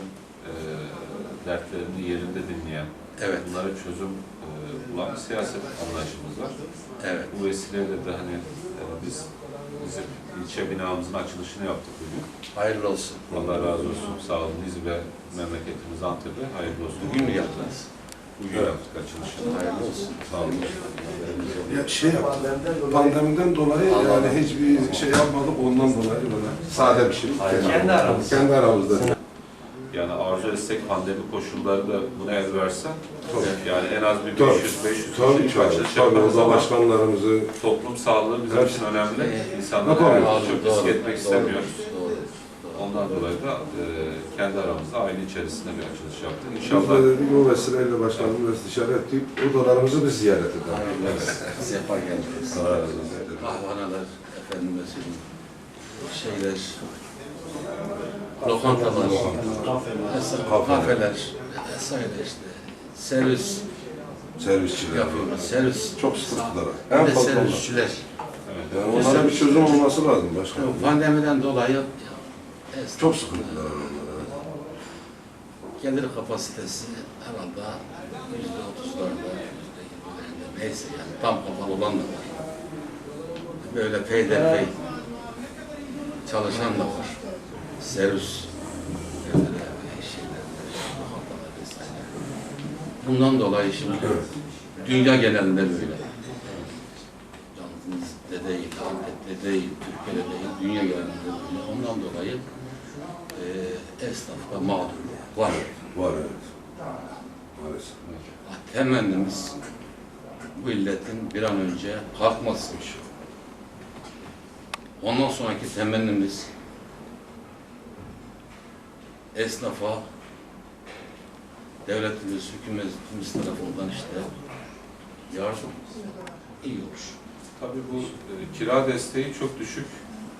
müşterimizin e, dertlerini yerinde dinleyen, Evet, bunlara çözüm e, bulan bir siyaset anlayışımız var. evet. Bu vesileyle de hani e, biz bizim ilçe binamızın açılışını yaptık bugün. Hayırlı olsun. Allah razı olsun. Sağ olun. İzmir memleketimiz Antep'e hayırlı olsun. Bugün mü yaptınız? Bugün yaptık açılışını. Hayırlı olsun. Sağ olun. Ya şey yaptık, pandemiden dolayı yani hiçbir şey yapmadık ondan dolayı böyle. Sade bir şey. Kendi aramızda. Kendi aramızda. Etsek pandemi koşulları da buna el verse Tabii. yani en az bir Tabii. 500-500 Tabii kişilik ki. açılış Tabii yaparız da ama başkanlarımızı toplum sağlığı bizim Evet. için önemli. Yani çok risk etmek istemiyoruz. Doğru. doğru. Ondan dolayı da e, kendi aramızda aile içerisinde bir açılış yaptık. biz İnşallah de dedik o vesileyle başkanımızla istişare ettik. Odalarımızı biz ziyaret edelim. Hayırlı olsun. Sefa geldiniz. Allah razı olsun. Şeyler, lokantalar, Kafeler. kafeler, vesaire işte. Servis Servisçiler. yapıyoruz. Servis. Çok sıkıntılar. En fazla servisçiler. Evet. Yani onlara bir çözüm olması lazım başkanım. Pandemiden dolayı Çok sıkıntılar var. Gelir kapasitesi herhalde yüzde otuzlarda, yüzde yirmilerinde neyse yani tam kapalı olan da var. Böyle peyderpey çalışan da var. Servis evlere, şeylerde, lokantalar vesaire. Bundan dolayı şimdi dünya genelinde böyle. Yalnız de değil, Antep'te değil, Türkiye'de değil, dünya genelinde böyle. Ondan dolayı e, esnafta mağdur var. Var evet. Maalesef. Temennimiz bu illetin bir an önce kalkması. Ondan sonraki temennimiz esnafa devletimiz, hükümetimiz tarafından işte yardım iyi olur. Tabii bu e, kira desteği çok düşük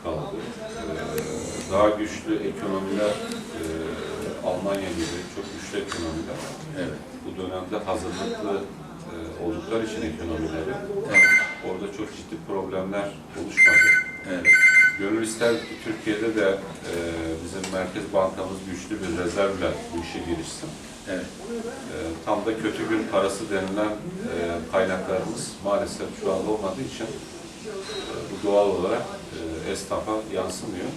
kaldı. E, daha güçlü ekonomiler, e, Almanya gibi çok güçlü ekonomiler Evet. bu dönemde hazırlıklı e, oldukları için ekonomileri Evet. orada çok ciddi problemler oluşmadı. Evet. Gönül ister ki Türkiye'de de e, bizim Merkez Bankamız güçlü bir rezervle bu işe girişsin. Evet. E, tam da kötü gün parası denilen e, kaynaklarımız maalesef şu anda olmadığı için e, bu doğal olarak e, esnafa yansımıyor.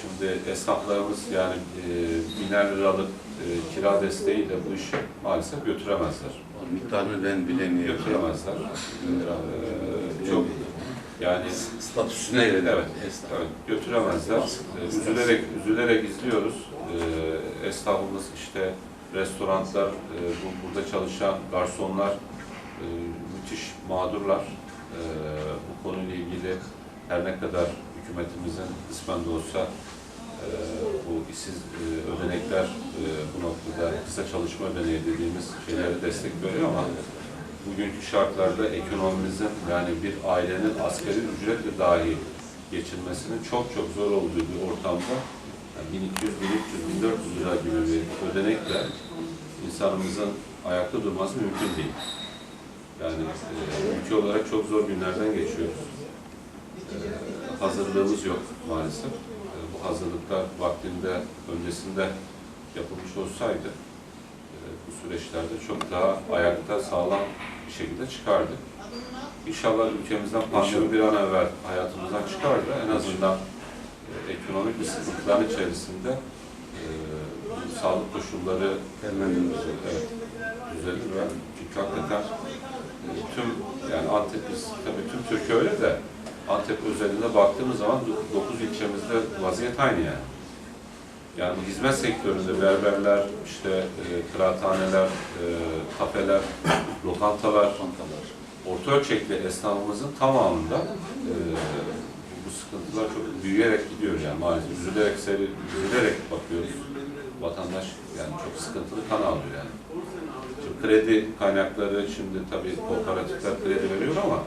Şimdi esnaflarımız yani e, biner liralık e, kira desteğiyle bu işi maalesef götüremezler. Miktarını ben bilemiyorum. Götüremezler. E, çok yani Statüsüne göre Evet, esnaf. evet, götüremezler. Üzülerek, üzülerek izliyoruz. Ee, esnafımız işte restoranlar, e, bu, burada çalışan garsonlar e, müthiş mağdurlar. Ee, bu konuyla ilgili her ne kadar hükümetimizin kısmen de olsa e, bu işsiz e, ödenekler e, bu noktada kısa çalışma ödeneği dediğimiz şeylere destek veriyor ama bugünkü şartlarda ekonomimizin yani bir ailenin asgari ücretle dahi geçinmesinin çok çok zor olduğu bir ortamda yani 1200, 1300, 1400 lira gibi bir ödenekle insanımızın ayakta durması mümkün değil. Yani e, ülke olarak çok zor günlerden geçiyoruz. E, hazırlığımız yok maalesef. E, bu hazırlıklar vaktinde, öncesinde yapılmış olsaydı bu süreçlerde çok daha ayakta sağlam bir şekilde çıkardı. İnşallah ülkemizden pandemi bir an evvel hayatımızdan çıkardı. En azından e, ekonomik bir sıkıntıların içerisinde e, sağlık koşulları evet, düzelir ve çünkü hakikaten e, tüm yani Antep tabii tüm Türkiye öyle de Antep özelinde baktığımız zaman 9 ilçemizde vaziyet aynı yani. Yani hizmet sektöründe berberler, işte e, kıraathaneler, e, kafeler, lokantalar, orta ölçekli esnafımızın tamamında e, bu sıkıntılar çok büyüyerek gidiyor yani maalesef. Üzülerek, seyri- üzülerek bakıyoruz. Vatandaş yani çok sıkıntılı kan alıyor yani. Şimdi kredi kaynakları şimdi tabii kooperatifler kredi veriyor ama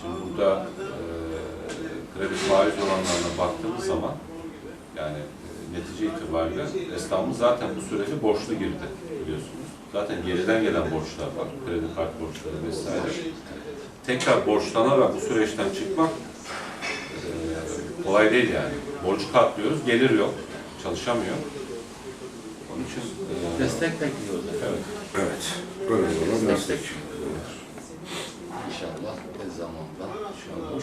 şimdi burada e, kredi faiz oranlarına baktığımız zaman yani netice itibariyle esnafımız zaten bu sürece borçlu girdi biliyorsunuz. Zaten geriden gelen borçlar var. Kredi kart borçları vesaire. Tekrar borçlanarak bu süreçten çıkmak e, kolay değil yani. Borcu katlıyoruz, gelir yok, çalışamıyor. Onun için e, Destek bekliyoruz. evet. Evet. Böyle olan destek. İnşallah tez zamanda şu olur.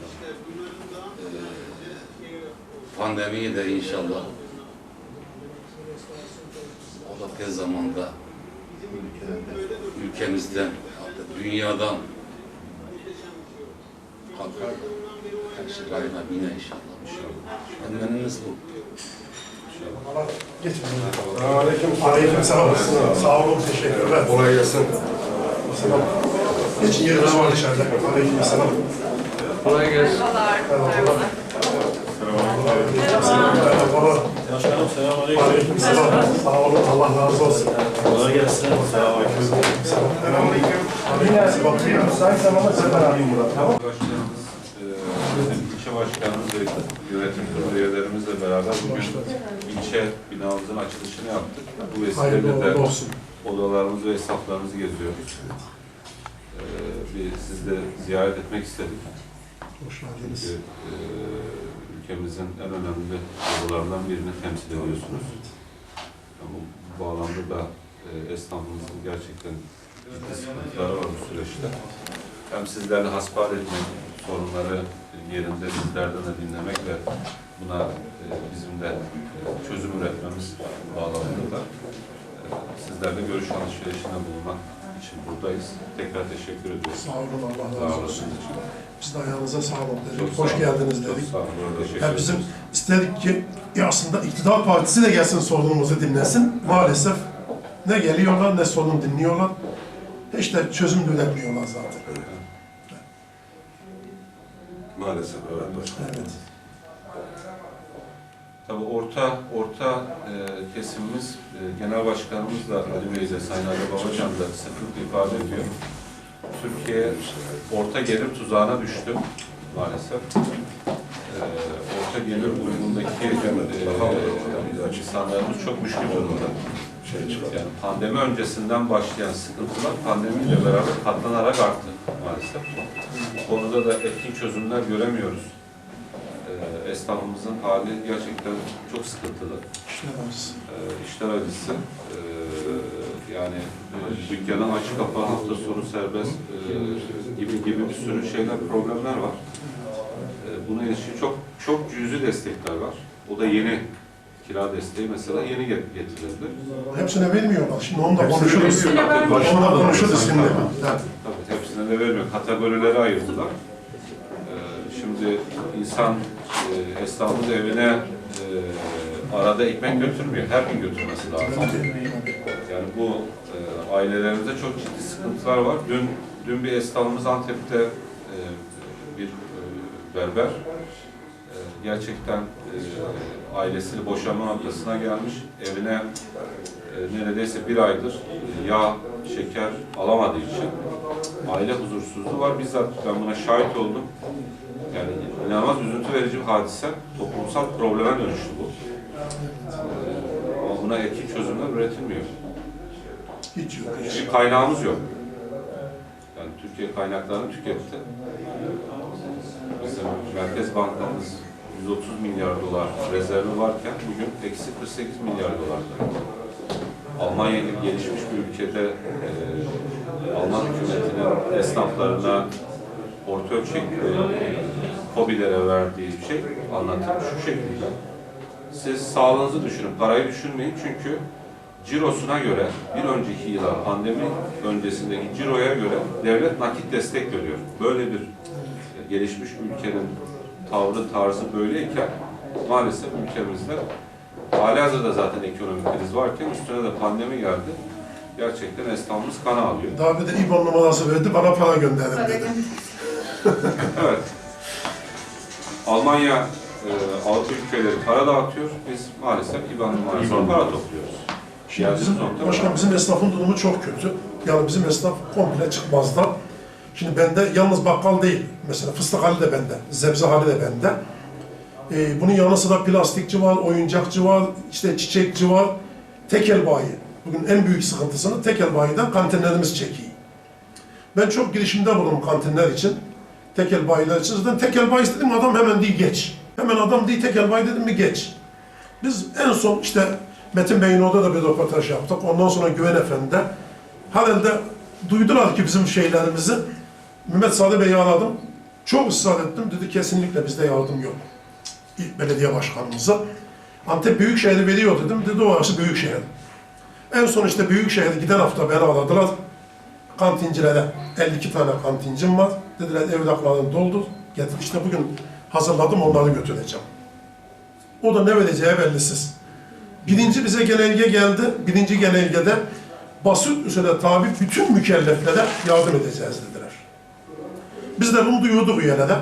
Ee, pandemiyi de inşallah o da tez zamanda ülkemizden, hatta dünyadan kalkar şey rayına biner inşallah. Temennimiz bu. Aleyküm, aleyküm selam. Sağ olun, teşekkürler. Kolay gelsin. Selam. Geçin yeriniz var içeride. Aleyküm selam. Kolay gelsin. Merhaba. Başkanım selamünaleyküm. Aleyküm selam. Sağ olun, Allah razı olsun. Kolay gelsin. Selamünaleyküm. Selamünaleyküm. Aleyküm selam. Bir müsait zamanda ben arayayım burada. Tamam. Başkanımız, e, bizim ilçe başkanımız ve yönetim kurulu üyelerimizle beraber bugün ilçe binamızın açılışını yaptık. Bu vesileyle de odalarımızı ve esnaflarımızı geziyoruz. E, bir sizi de ziyaret etmek istedik. Hoş Çünkü geldiniz. e, ülkemizin en önemli odalarından birini temsil ediyorsunuz. Yani bu bağlamda da e, esnafımızın gerçekten ciddi sıkıntıları var bu süreçte. Hem sizlerle hasbihal etmek, sorunları yerinde sizlerden de dinlemek ve buna e, bizim de e, çözüm üretmemiz bağlamında da e, sizlerle görüş alışverişinde bulunmak için buradayız. Tekrar teşekkür ediyoruz. Sağ olun, Allah razı olsun. De ayağınıza sağlık Çok dedik. Hoş geldiniz Çok dedik. sağ olun. Teşekkür Ya bizim ederiz. istedik ki ya aslında iktidar partisi de gelsin sorunumuzu dinlesin. Maalesef ne geliyorlar ne sorun dinliyorlar. Hiç de çözüm de üretmiyorlar zaten. Maalesef evet başkanım. Evet. Tabii orta orta e, kesimimiz e, Genel Başkanımız da Ali Bey de Sayın Ali Babacan da sıklıkla ifade ediyor. Türkiye orta gelir tuzağına düştü maalesef. E, orta gelir grubundaki e, insanlarımız çok müşkül durumda. Şey. Yani pandemi öncesinden başlayan sıkıntılar pandemiyle beraber katlanarak arttı maalesef. Bu konuda da etkin çözümler göremiyoruz. Ee, esnafımızın hali gerçekten çok sıkıntılı. İşte varız. Ee, işler acısı. Ee, yani e, dükkanı aç kapa hafta sonu serbest e, gibi gibi bir sürü şeyler, problemler var. Ee, buna ilişkin çok çok cüzi destekler var. O da yeni kira desteği mesela yeni get- getirildi. Hepsine bilmiyorlar. Şimdi onu da konuşuruz. Onu da konuşuruz şimdi. Evet. Tabii hepsine de vermiyor. Kategorilere ayırdılar. Ee, şimdi insan e, esnafımız evine e, arada ekmek götürmüyor. Her gün götürmesi lazım. Yani bu e, ailelerimizde çok ciddi sıkıntılar var. Dün dün bir esnafımız Antep'te e, bir e, berber e, gerçekten e, ailesiyle boşanma noktasına gelmiş. Evine e, neredeyse bir aydır e, yağ, şeker alamadığı için aile huzursuzluğu var. Bizzat ben buna şahit oldum. Yani inanılmaz üzüntü verici bir hadise. Toplumsal probleme dönüştü bu. Ee, buna etkin çözümler üretilmiyor. Hiç yok. Çünkü kaynağımız yok. Yani Türkiye kaynaklarını tüketti. Bizim Merkez Bankamız 130 milyar dolar rezervi varken bugün eksi 48 milyar dolarda. Almanya gibi gelişmiş bir ülkede e, Alman hükümetinin esnaflarına orta ölçekli hobilere verdiği şey anlatılmış şu şekilde. Siz sağlığınızı düşünün, parayı düşünmeyin çünkü cirosuna göre bir önceki yıla pandemi öncesindeki ciroya göre devlet nakit destek veriyor. Böyle bir gelişmiş ülkenin tavrı tarzı böyleyken maalesef ülkemizde halihazırda zaten ekonomik kriz varken üstüne de pandemi geldi. Gerçekten esnafımız kana alıyor. Daha bir de İBAN numarası verdi, bana para gönderin dedi. Evet. Almanya e, Avrupa ülkeleri para dağıtıyor. Biz maalesef İBAN numarasına para topluyoruz. Şimdi Geldiğimiz bizim, başkan bizim esnafın durumu çok kötü. Yani bizim esnaf komple çıkmazda. Şimdi bende yalnız bakkal değil. Mesela fıstık hali de bende, zebze hali de bende. Ee, bunun yanı sıra plastikçi var, oyuncakçı var, işte çiçekçi var. Tekel bayi. Bugün en büyük sıkıntısını tekel bayiden kantinlerimiz çekiyor. Ben çok girişimde bulundum kantinler için. Tekel bayiler için. Zaten tekel bayi dedim adam hemen değil geç. Hemen adam değil tekel bayi dedim mi geç. Biz en son işte Metin Bey'in orada da bir röportaj yaptık. Ondan sonra Güven Efendi'de. Halen de duydular ki bizim şeylerimizi. Mehmet Sade Bey'i aradım. Çok ısrar ettim. Dedi kesinlikle bizde yardım yok. İlk belediye başkanımıza. Antep Büyükşehir'i veriyor dedim. Dedi orası Büyükşehir. En son işte Büyükşehir'e giden hafta beni aradılar. Kantincilere 52 tane kantincim var. Dediler evraklarını doldur. Getir. İşte bugün hazırladım onları götüreceğim. O da ne vereceği bellisiz. Birinci bize genelge geldi. Birinci genelgede basit üzere tabi bütün mükelleflere yardım edeceğiz dediler. Biz de bunu duyurduk üyelere.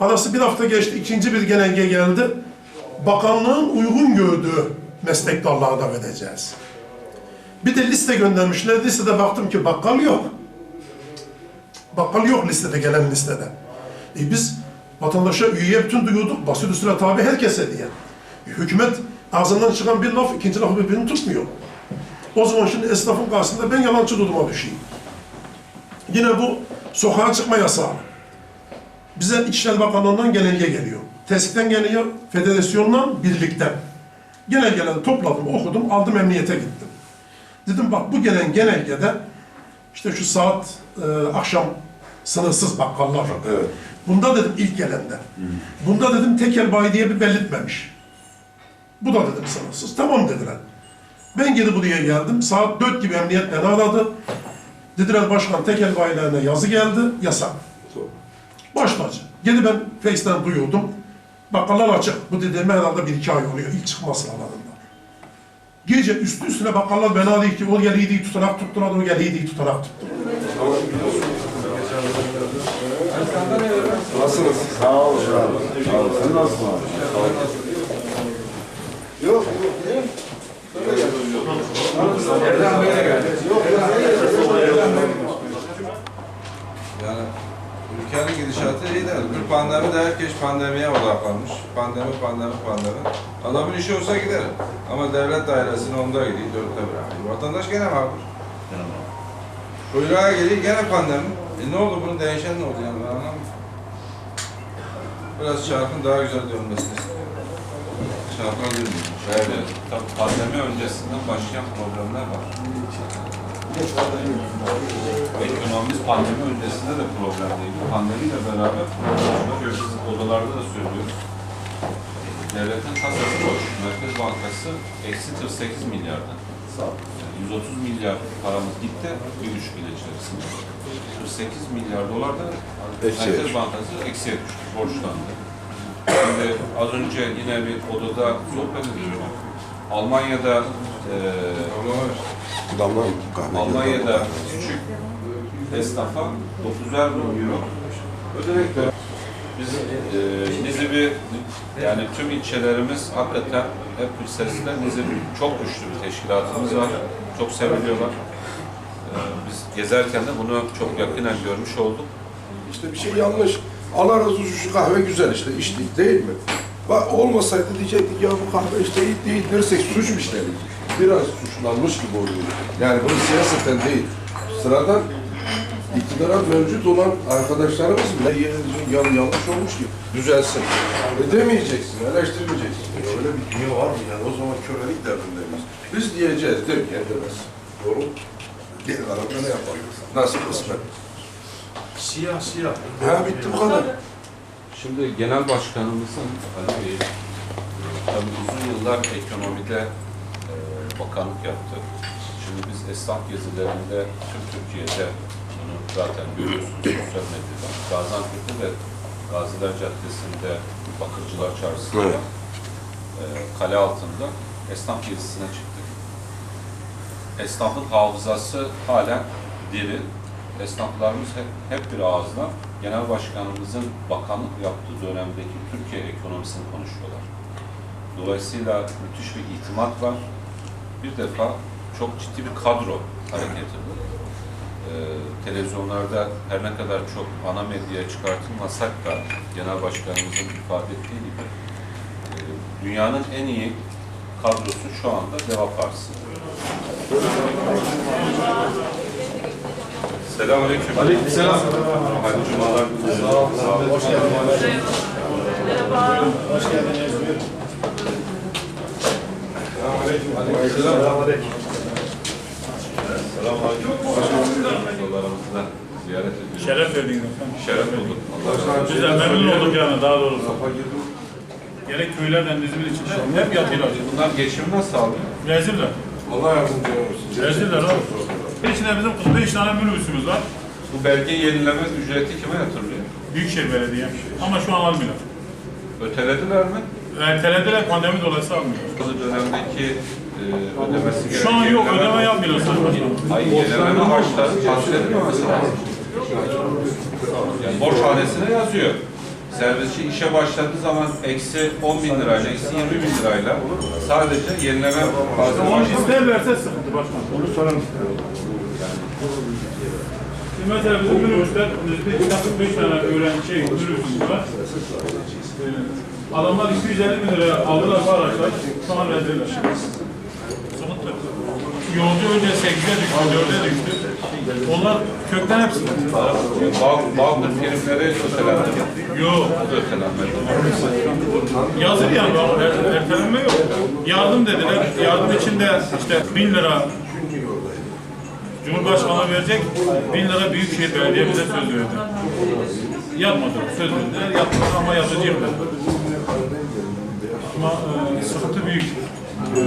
Arası bir hafta geçti, ikinci bir genelge geldi. Bakanlığın uygun gördüğü meslek dallarına vereceğiz. Bir de liste göndermişler. Listede baktım ki bakkal yok. Bakkal yok listede, gelen listede. E biz vatandaşa üyeye bütün duyurduk. Basit üstüne tabi herkese diye. E hükümet ağzından çıkan bir laf ikinci lafı birbirini tutmuyor. O zaman şimdi esnafın karşısında ben yalancı duruma düşeyim. Yine bu sokağa çıkma yasağı. Bize İçişleri Bakanlığı'ndan genelge geliyor. TESK'ten geliyor, federasyonla birlikte. Genelgeleri topladım, okudum, aldım emniyete gittim. Dedim bak bu gelen genelgede işte şu saat e, akşam sınırsız bakkallar. Evet. Bunda dedim ilk gelende. Bunda dedim tekel bayi diye bir belirtmemiş. Bu da dedim sınırsız. Tamam dediler. Ben geri buraya geldim. Saat 4 gibi emniyet beni aradı. Dediler başkan tekel bayilerine yazı geldi. Yasak. Başlacı. Geri ben Face'den duyuyordum. Bakkallar açık. Bu dediğim herhalde bir iki ay oluyor. ilk çıkma sıralarında. Gece üstü üstüne bakkallar beni aradı ki o geliydi tutanak tuttular, o geliydi tutanak tuttular. Nasılsınız? Sağ olun. Sağ olun. Sen nasılsın abi? Yok. Yani ülkenin gidişatı iyi değil. Bir pandemi de herkes pandemiye odaklanmış. Pandemi, pandemi, pandemi. Adamın işi olsa gider. Ama devlet dairesine onda gidiyor, dörtte bırakıyor. Vatandaş gene mağdur. Kuyruğa geliyor, gene pandemi. E ne oldu bunun değişen ne oldu yani ben anlamadım. Biraz çarkın daha güzel dönmesini istiyorum. Çarkın dönmüyor. Evet, tabii pandemi öncesinden başlayan problemler var. Ekonomimiz pandemi öncesinde de problemdeydi. Pandemiyle beraber çünkü biz odalarda da söylüyoruz. Devletin kasası boş. Merkez Bankası eksi 48 milyardan. Yani 130 milyar paramız gitti bir üç yıl içerisinde. 48 milyar dolar da Merkez. Bankası eksiye düştü, borçlandı. Şimdi az önce yine bir odada sohbet ediyorduk. Almanya'da Damla? Kahve. Almanya'da küçük esnafa 9'er bin euro ödenek ver. Biz e, Nizip'i yani tüm ilçelerimiz hakikaten hep bir sesle Nizip çok güçlü bir teşkilatımız var. Çok seviliyorlar. E, biz gezerken de bunu çok yakinen görmüş olduk. İşte bir şey yanlış. Allah razı olsun şu kahve güzel işte içtik değil mi? Bak olmasaydı diyecektik ya bu kahve işte iyi değil dersek suç işledik? Biraz suçlanmış gibi oluyor. Yani bunu siyaseten değil. Sıradan iktidara mevcut olan arkadaşlarımız bile yan yanlış olmuş ki düzelsin. E demeyeceksin, eleştirmeyeceksin. E öyle bir dünya var mı yani? O zaman kölelik derdindeyiz. Biz diyeceğiz demeyen demez. Doğru? Gelin arada ne yapalım? Nasıl kısmet? Siyah siyah. Ha bitti bu kadar. Şimdi genel başkanımızın Ali Bey, tabii uzun yıllar ekonomide e, bakanlık yaptı. Şimdi biz esnaf gezilerinde tüm Türkiye'de bunu zaten görüyorsunuz sosyal medyada. Gaziantep'te ve Gaziler Caddesi'nde Bakırcılar Çarşısı'nda Evet. e, kale altında esnaf gezisine çıktık. Esnafın hafızası halen diri. Esnaflarımız hep, hep bir ağızla Genel Başkanımızın bakanlık yaptığı dönemdeki Türkiye ekonomisini konuşuyorlar. Dolayısıyla müthiş bir itimat var. Bir defa çok ciddi bir kadro hareketi bu. Ee, televizyonlarda her ne kadar çok ana medyaya çıkartılmasak da Genel Başkanımızın ifade ettiği gibi e, dünyanın en iyi kadrosu şu anda Deva Partisi. Selamünaleyküm. Aleykümselam. Hayırlı cumalar. Sağ olun. Sağ olun. Hoş geldiniz. Yollarımızda ziyaret ediyoruz. Şeref verdiniz efendim. Şeref bulduk. Allah razı olsun. Biz de memnun olduk yani daha doğrusu. Gerek köylerden İzmir içinde hep yatıyorlar. Bunlar nasıl sağlıyor? Reziller. Allah yardımcı olsun. Reziller abi. İçinde bizim 45 tane minibüsümüz var. Bu belge yenileme ücreti kime yatırılıyor? Büyükşehir Belediye. Ama şu an almıyorlar. Ötelediler mi? Ertelediler pandemi dolayısıyla almıyor. Bu dönemdeki e, ödemesi gereken... Şu an yok ödeme yapmıyorlar Sayın Başkanım. Hayır, yenileme harçları tahsil edilmemesi lazım. Yani borç hanesine yazıyor. Servisçi işe başladığı zaman eksi 10 bin lirayla, eksi 20 bin lirayla sadece yenileme bazen Onu isterlerse sıkıntı başkanım. Onu soralım. Mesela bizim minibüsler, bizde 45 tane öğrenci şey, minibüsümüz var. Ee, Adamlar 250 bin liraya aldılar bu araçlar, şu an. Sıkıntı. Yolcu önce 8'e düştü, 4'e düştü. Onlar kökten hepsi. Bağ, Bağkur primleri ötelendi. Yok. O da. Yazır yani er, ertelenme yok. Yardım dediler. Yardım içinde işte bin lira Cumhurbaşkanı verecek, bin lira Büyükşehir Belediye bize söz verdi. Yapmadık, söz verdiler, yapmadık ama yapacaklar. Ama e, sıkıntı büyük.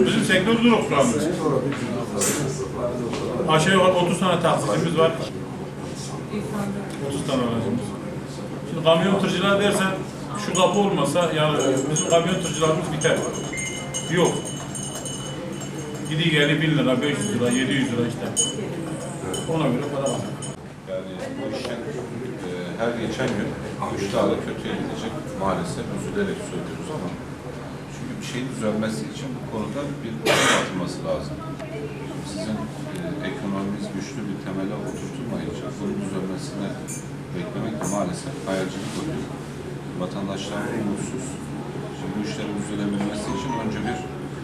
Bizim sektör şu an. Aşağı yukarı 30 tane taksicimiz var. 30 tane aracımız. Şimdi kamyon tırcılar dersen şu kapı olmasa yani bizim kamyon tırcılarımız biter. Yok. Gidi geli 1000 lira, 500 lira, 700 lira işte. Ona göre para var. Yani bu işin e, her geçen gün üç daha da kötüye gidecek maalesef üzülerek söylüyoruz ama çünkü bir şeyin düzelmesi için bu konuda bir adım atılması lazım. Sizin e, ekonominiz güçlü bir temele oturtulmayınca bunun düzelmesini beklemek de maalesef hayalcilik oluyor. Vatandaşlar umutsuz. Şimdi bu işlerin düzelebilmesi için önce bir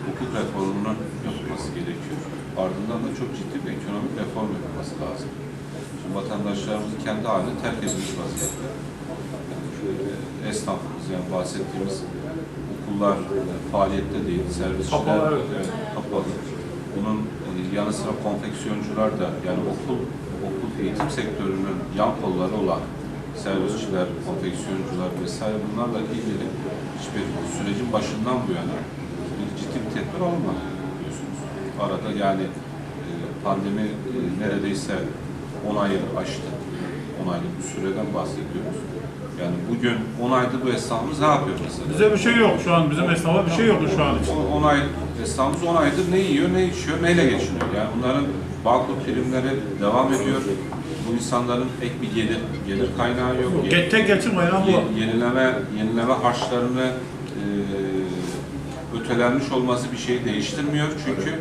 hukuk reformunun yapılması gerekiyor. Ardından da çok ciddi bir ekonomik reform yapılması lazım. Şimdi vatandaşlarımızın kendi haline terk edilmiş vaziyette. Yani, esnafımız yani bahsettiğimiz okullar faaliyette değil, servisçiler Kapalı, evet. evet, kapalı. Bunun yanı sıra konfeksiyoncular da yani okul okul eğitim sektörünün yan kolları olan servisçiler, konfeksiyoncular vesaire bunlarla ilgili hiçbir sürecin başından bu yana ciddi bir tedbir alınmadı biliyorsunuz. Arada yani e, pandemi e, neredeyse 10 ayı aştı. 10 aylık bir süreden bahsediyoruz. Yani bugün 10 ayda bu esnafımız ne yapıyor mesela? Bize bir şey yok şu an, bizim esnafa bir şey yoktu şu an için. 10 ay esnafımız 10 aydır ne yiyor, ne içiyor, neyle geçiniyor? Yani bunların banko primleri devam ediyor. Bu insanların ek bir gelir, gelir kaynağı yok. Get, tek geçim ayran bu. Ye- yenileme yenileme harçlarını ötelenmiş olması bir şey değiştirmiyor çünkü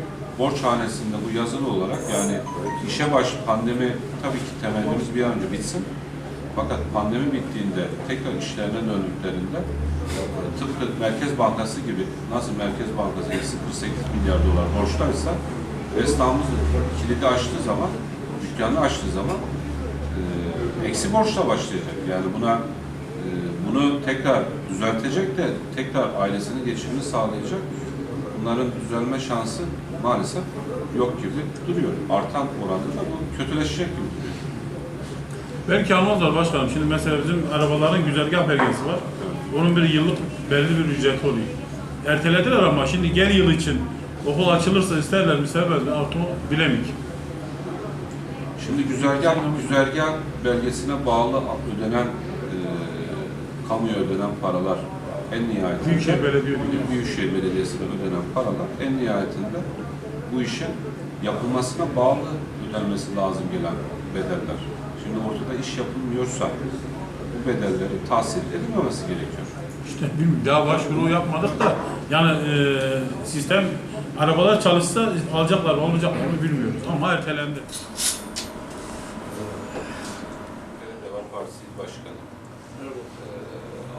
hanesinde bu yazılı olarak yani işe baş pandemi tabii ki temennimiz bir an önce bitsin. Fakat pandemi bittiğinde tekrar işlerine döndüklerinde tıpkı Merkez Bankası gibi nasıl Merkez Bankası eksi 48 milyar dolar borçtaysa esnafımız kilidi açtığı zaman, dükkanı açtığı zaman eksi borçla başlayacak. Yani buna bunu tekrar düzeltecek de tekrar ailesini geçimini sağlayacak. Bunların düzelme şansı maalesef yok gibi duruyor. Artan oranda da bu kötüleşecek gibi duruyor. Belki almazlar başkanım. Şimdi mesela bizim arabaların güzergah belgesi var. Onun bir yıllık belli bir ücreti oluyor. Ertelediler ama şimdi gel yıl için okul açılırsa isterler mi istemez mi artık bilemik. Şimdi güzergah, güzergah belgesine bağlı ödenen, kamuya ödenen paralar en nihayetinde Büyükşehir Belediye. Büyükşehir Belediyesi'ne ödenen paralar en nihayetinde bu işin yapılmasına bağlı ödenmesi lazım gelen bedeller. Şimdi ortada iş yapılmıyorsa bu bedelleri tahsil edilmemesi gerekiyor. İşte bilmiyorum. Daha başvuru yapmadık da yani e, sistem arabalar çalışsa alacaklar mı olmayacaklar mı bilmiyoruz ama ertelendi. Deva Partisi İl Başkanı. Ee,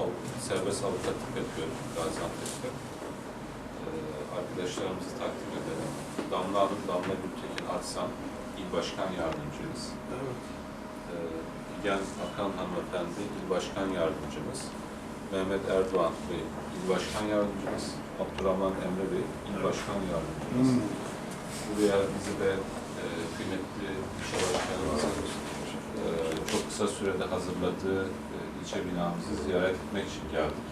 av- serbest avukatlık yapıyorum Gaziantep'te. Ee, arkadaşlarımızı takdim edelim. Damla Hanım, Damla Gültekin Aksan, İl Başkan Yardımcımız. Ee, İlgen Akan Hanımefendi, İl Başkan Yardımcımız. Mehmet Erdoğan Bey, İl Başkan Yardımcımız, Abdurrahman Emre Bey, İl Başkan Yardımcımız. Buraya bizi de e, kıymetli ilçe başkanımızın e, çok kısa sürede hazırladığı e, ilçe binamızı ziyaret etmek için geldik.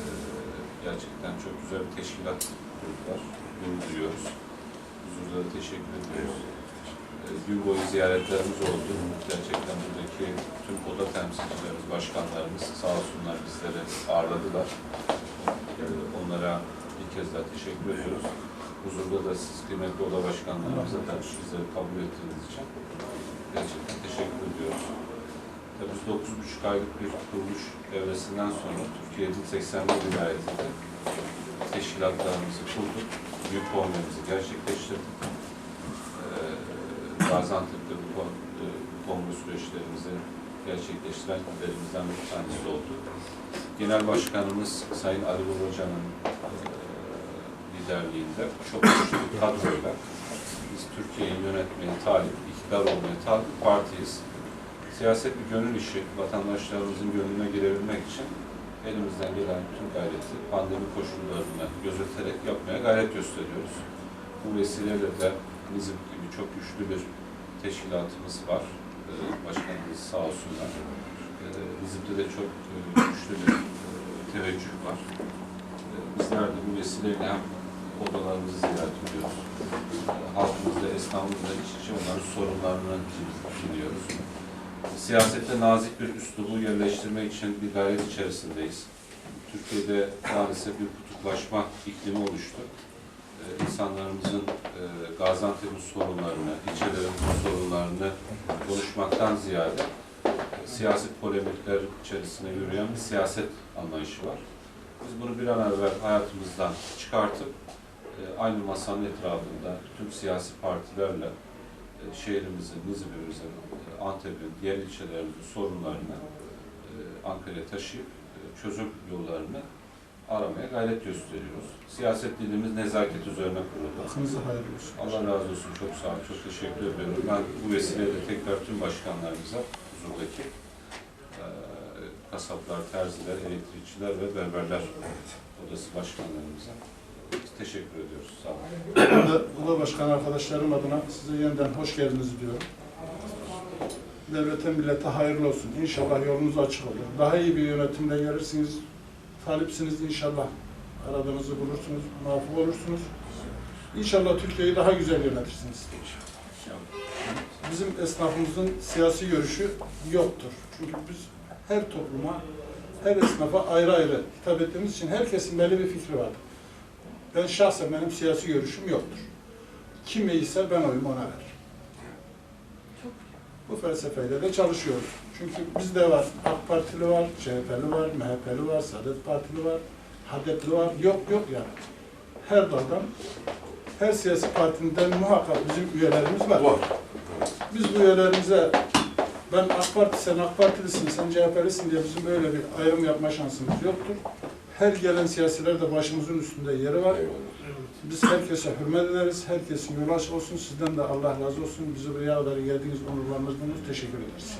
E, gerçekten çok güzel bir teşkilat kurdular. Gurur duyuyoruz. Huzurda da teşekkür ediyoruz. E, gün boyu ziyaretlerimiz oldu. Gerçekten buradaki tüm oda temsilcilerimiz, başkanlarımız sağ olsunlar bizleri ağırladılar. E, onlara bir kez daha teşekkür ediyoruz. Huzurda da siz kıymetli oda başkanlarımıza da bizleri kabul ettiğiniz için gerçekten teşekkür ediyoruz. Tabii biz 9,5 aylık bir kuruluş evresinden sonra Türkiye'nin 81 vilayetinde teşkilatlarımızı kurduk. Büyük kongremizi gerçekleştirdik. Ee, Gaziantep'te bu, kon- e, süreçlerimizi gerçekleştiren illerimizden bir tanesi oldu. Genel Başkanımız Sayın Ali Babacan'ın e, liderliğinde çok güçlü bir kadroyla biz Türkiye'yi yönetmeye talip, iktidar olmaya talip partiyiz. Siyaset bir gönül işi, vatandaşlarımızın gönlüne girebilmek için elimizden gelen bütün gayreti pandemi koşullarını gözeterek yapmaya gayret gösteriyoruz. Bu vesileyle de bizim gibi çok güçlü bir teşkilatımız var. Ee, Başkanımız sağ olsunlar. Ee, Nizip'te de çok e, güçlü bir e, teveccüh var. Ee, Bizler de bu vesileyle hem odalarımızı ziyaret ediyoruz. Halkımızla, esnafımızla iç içe onların sorunlarını dinliyoruz. Siyasette nazik bir üslubu yerleştirmek için bir gayret içerisindeyiz. Türkiye'de maalesef bir kutuplaşma iklimi oluştu. Ee, insanlarımızın e, Gaziantep'in sorunlarını, ilçelerimizin sorunlarını konuşmaktan ziyade e, siyasi polemikler içerisine yürüyen bir siyaset anlayışı var. Biz bunu bir an evvel hayatımızdan çıkartıp e, aynı masanın etrafında tüm siyasi partilerle şehrimizin, Nizip'imizin, e, Antep'in, diğer ilçelerimizin sorunlarını e, Ankara'ya taşıyıp e, çözüm yollarını aramaya gayret gösteriyoruz. Siyaset dilimiz nezaket üzerine hayırlı olsun. Allah razı olsun. Çok sağ olun. Çok teşekkür ediyorum. Ben bu vesileyle tekrar tüm başkanlarımıza, huzurdaki e, kasaplar, terziler, elektrikçiler ve berberler odası başkanlarımıza teşekkür ediyoruz. Sağ olun. De Oda Başkanı arkadaşlarım adına size yeniden hoş geldiniz diyorum. Devlete, millete hayırlı olsun. İnşallah yolunuz açık olur. Daha iyi bir yönetimle gelirsiniz. Talipsiniz inşallah. Aradığınızı bulursunuz, muvaffak olursunuz. İnşallah Türkiye'yi daha güzel yönetirsiniz. Bizim esnafımızın siyasi görüşü yoktur. Çünkü biz her topluma, her esnafa ayrı ayrı hitap ettiğimiz için herkesin belli bir fikri vardır. Ben şahsen benim siyasi görüşüm yoktur. Kim iyiyse ben oyumu ona veririm. Bu felsefeyle de çalışıyoruz. Çünkü bizde var, AK Partili var, CHP'li var, MHP'li var, Saadet Partili var, HDP'li var. Yok yok yani. Her daldan, her siyasi partiden muhakkak bizim üyelerimiz var. Var. Biz bu üyelerimize ben AK Parti, sen AK Partilisin, sen CHP'lisin diye bizim böyle bir ayrım yapma şansımız yoktur. Her gelen siyasiler de başımızın üstünde yeri var. Biz herkese hürmet ederiz. Herkesin yolu açık olsun. Sizden de Allah razı olsun. Bizi buraya kadar geldiğiniz onurlarınızdan teşekkür ederiz.